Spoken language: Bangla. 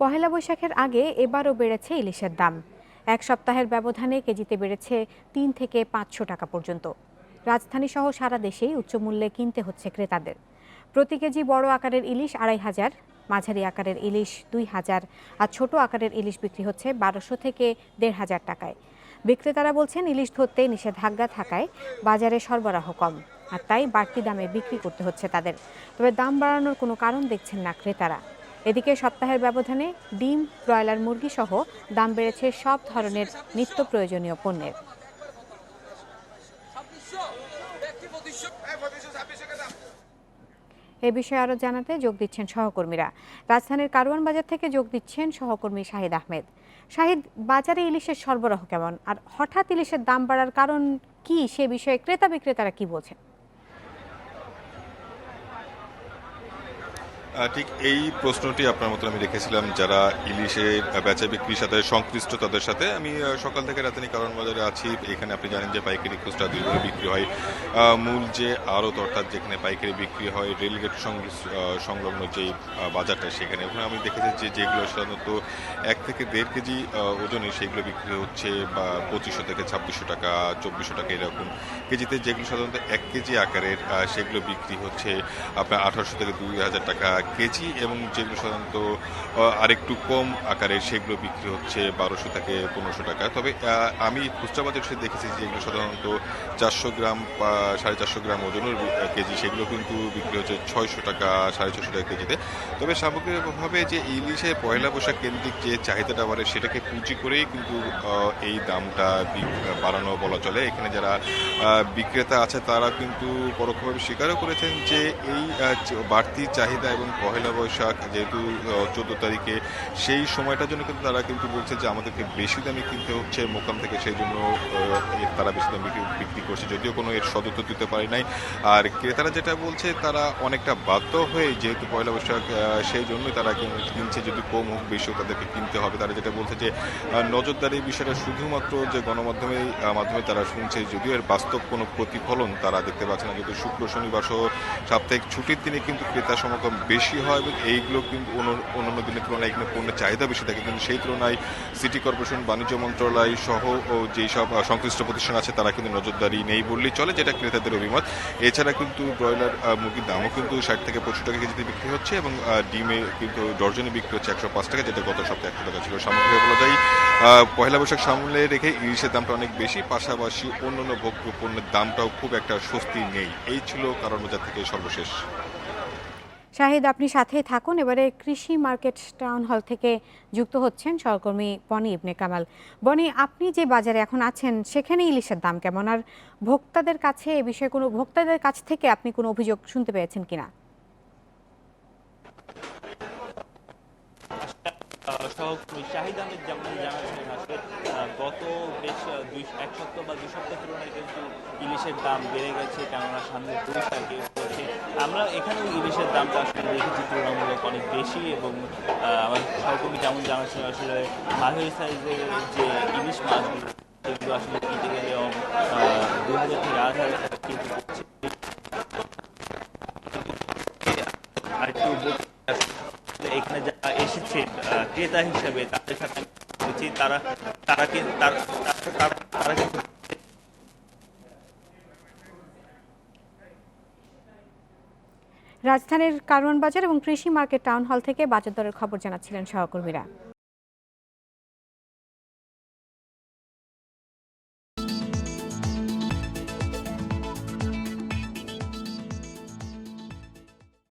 পহেলা বৈশাখের আগে এবারও বেড়েছে ইলিশের দাম। এক সপ্তাহের ব্যবধানে কেজিতে বেড়েছে তিন থেকে পাঁচশো টাকা পর্যন্ত। রাজধানী সহ সারা দেশেই উচ্চমূল্যে কিনতে হচ্ছে ক্রেতাদের। প্রতি কেজি বড় আকারের ইলিশ আড়াই হাজার, মাঝারি আকারের ইলিশ দুই হাজার আর ছোট আকারের ইলিশ বিক্রি হচ্ছে বারোশো থেকে দেড় হাজার টাকায়। বিক্রেতারা বলছেন, ইলিশ ধরতে নিষেধাজ্ঞা থাকায় বাজারে সরবরাহ কম আর তাই বাড়তি দামে বিক্রি করতে হচ্ছে তাদের। তবে দাম বাড়ানোর কোনো কারণ দেখছেন না ক্রেতারা। এদিকে সপ্তাহের ব্যবধানে ডিম, ব্রয়লার মুরগি সহ দাম বেড়েছে সব ধরনের নিত্য প্রয়োজনীয় পণ্যের। এ বিষয়ে আরও জানাতে যোগ দিচ্ছেন সহকর্মীরা। রাজধানীর কারওয়ান বাজার থেকে যোগ দিচ্ছেন সহকর্মী শাহিদ আহমেদ। শাহিদ, বাজারে ইলিশের সরবরাহ কেমন? আর হঠাৎ ইলিশের দাম বাড়ার কারণ কি? সে বিষয়ে ক্রেতা বিক্রেতারা কি বলছেন? ঠিক এই প্রশ্নটি আপনার মতো আমি রেখেছিলাম যারা ইলিশের বেচা বিক্রির সাথে সংশ্লিষ্ট তাদের সাথে। আমি সকাল থেকে রাজধানী কারণ বাজারে আছি। এখানে আপনি জানেন যে পাইকারি খুচরা দুইভাবে বিক্রি হয়। মূল যে আড়ত অর্থাৎ যেখানে পাইকারি বিক্রি হয়, রেলগেট সংলগ্ন যে বাজারটা সেখানে। ওখানে আমি দেখেছি যে, যেগুলো সাধারণত এক থেকে দেড় কেজি ওজনে সেগুলো বিক্রি হচ্ছে বা পঁচিশশো থেকে ছাব্বিশশো টাকা, চব্বিশশো টাকা এরকম কেজিতে। যেগুলো সাধারণত এক কেজি আকারের সেগুলো বিক্রি হচ্ছে আপনার আঠারোশো থেকে দুই হাজার টাকা কেজি এবং যেগুলো সাধারণত আরেকটু কম আকারে সেগুলো বিক্রি হচ্ছে বারোশো থেকে পনেরোশো টাকা। তবে আমি খুচরা বাজার সে দেখেছি যেগুলো সাধারণত চারশো গ্রাম সাড়ে চারশো গ্রাম ওজনের কেজি। সেগুলো কিন্তু বিক্রি হচ্ছে ছয়শো টাকা, সাড়ে ছশো টাকা কেজিতে। তবে সামগ্রিকভাবে যে ইলিশে পয়লা বৈশাখ কেন্দ্রিক যে চাহিদাটা বাড়ে, সেটাকে পুঁজি করেই কিন্তু এই দামটা বাড়ানো বলা চলে। এখানে যারা বিক্রেতা আছে, তারা কিন্তু পরোক্ষভাবে স্বীকারও করেছেন যে এই বাড়তি চাহিদা এবং পহেলা বৈশাখ যেহেতু চোদ্দ তারিখে সেই সময়টার জন্য কিন্তু তারা কিন্তু বলছে যে আমাদেরকে বেশি দামে কিনতে হচ্ছে মোকাম থেকে সেই জন্য তারা বেশি দামে বিক্রি- করছে। যদিও কোনো এর সদুত্তর দিতে পারে নাই। আর ক্রেতারা যেটা বলছে তারা অনেকটা বাধ্য হয়ে যেহেতু পয়লা বৈশাখ সেই জন্যই তারা কিন- কিনছে। যদি কম হোক বেশি তাদেরকে কিনতে হবে। তারা যেটা বলছে যে আহ, নজরদারি বিষয়টা শুধুমাত্র যে গণমাধ্যমে মাধ্যমে তারা শুনছে যদিও এর বাস্তব কোনো প্রতিফলন তারা দেখতে পাচ্ছে না। যেহেতু শুক্র শনিবার সহ সাপ্তাহিক ছুটির দিনে কিন্তু ক্রেতা সমাগম বেশি হয় এবং এইগুলো কিন্তু অন্য- অন্যান্য দিনের তুলনায় এখানে পণ্যের চাহিদা বেশি থাকে। কিন্তু সেই তুলনায় সিটি কর্পোরেশন, বাণিজ্য মন্ত্রণালয় সহ ও যেই সব সংশ্লিষ্ট প্রতিষ্ঠান আছে, তারা কিন্তু নজরদারি নেই বললেই চলে, যেটা ক্রেতাদের অভিমত। এছাড়া কিন্তু ব্রয়লার মুরগির দামও কিন্তু ষাট থেকে পঁচিশ টাকা কেজিতে বিক্রি হচ্ছে এবং ডিমে কিন্তু ডর্জনে বিক্রি হচ্ছে একশো পাঁচ টাকা, যেটা গত সপ্তাহে একশো টাকা ছিল। সামগ্রিক বলা যায় পয়লা বৈশাখ সামনে রেখে ইলিশের দামটা অনেক বেশি, পাশাপাশি অন্যান্য ভোগ্য পণ্যের দামটাও খুব একটা স্বস্তি নেই। এই ছিল কারণ বাজার থেকে সর্বশেষ। শাহিদ, আপনি সাথেই থাকুন। এবারে কৃষি মার্কেট টাউন হল থেকে যুক্ত হচ্ছেন সহকর্মী বনি ইবনে কামাল। বনি, আপনি যে বাজারে এখন আছেন, সেখানে ইলিশের দাম কেমন? আর ভোক্তাদের কাছে, এ বিষয়ে কোনো ভোক্তাদের কাছ থেকে আপনি কোনো অভিযোগ শুনতে পেয়েছেন কিনা? সহকর্মী শাহিদ যেমন জানাচ্ছেন আসলে গত বেশ দুই, এক সপ্তাহ বা দুই সপ্তাহ তুলনায় কিন্তু ইলিশের দাম বেড়ে গেছে, কেননা সামনে বৈশাখে পড়ছে আমরা এখানেও ইলিশের দামটা আসলে দেখেছি তুলনামূলক অনেক বেশি এবং আমার যেমন জানাচ্ছেন আসলে মাহের সাইজের যে ইলিশ মাছগুলো, সেগুলো আসলে কিনতে গেলে দু হাজার থেকে আড়াই হাজার টাকা হচ্ছে। আরেকটু এখানে এসেছে ক্রেতা হিসেবে তাদের সাথে বলছি, তারা তারা কিন্তু তারা কিন্তু রাজধানীর কারওয়ান বাজার এবং কৃষি মার্কেট টাউন হল থেকে বাজার দরের খবর জানাচ্ছিলেন সহকর্মীরা।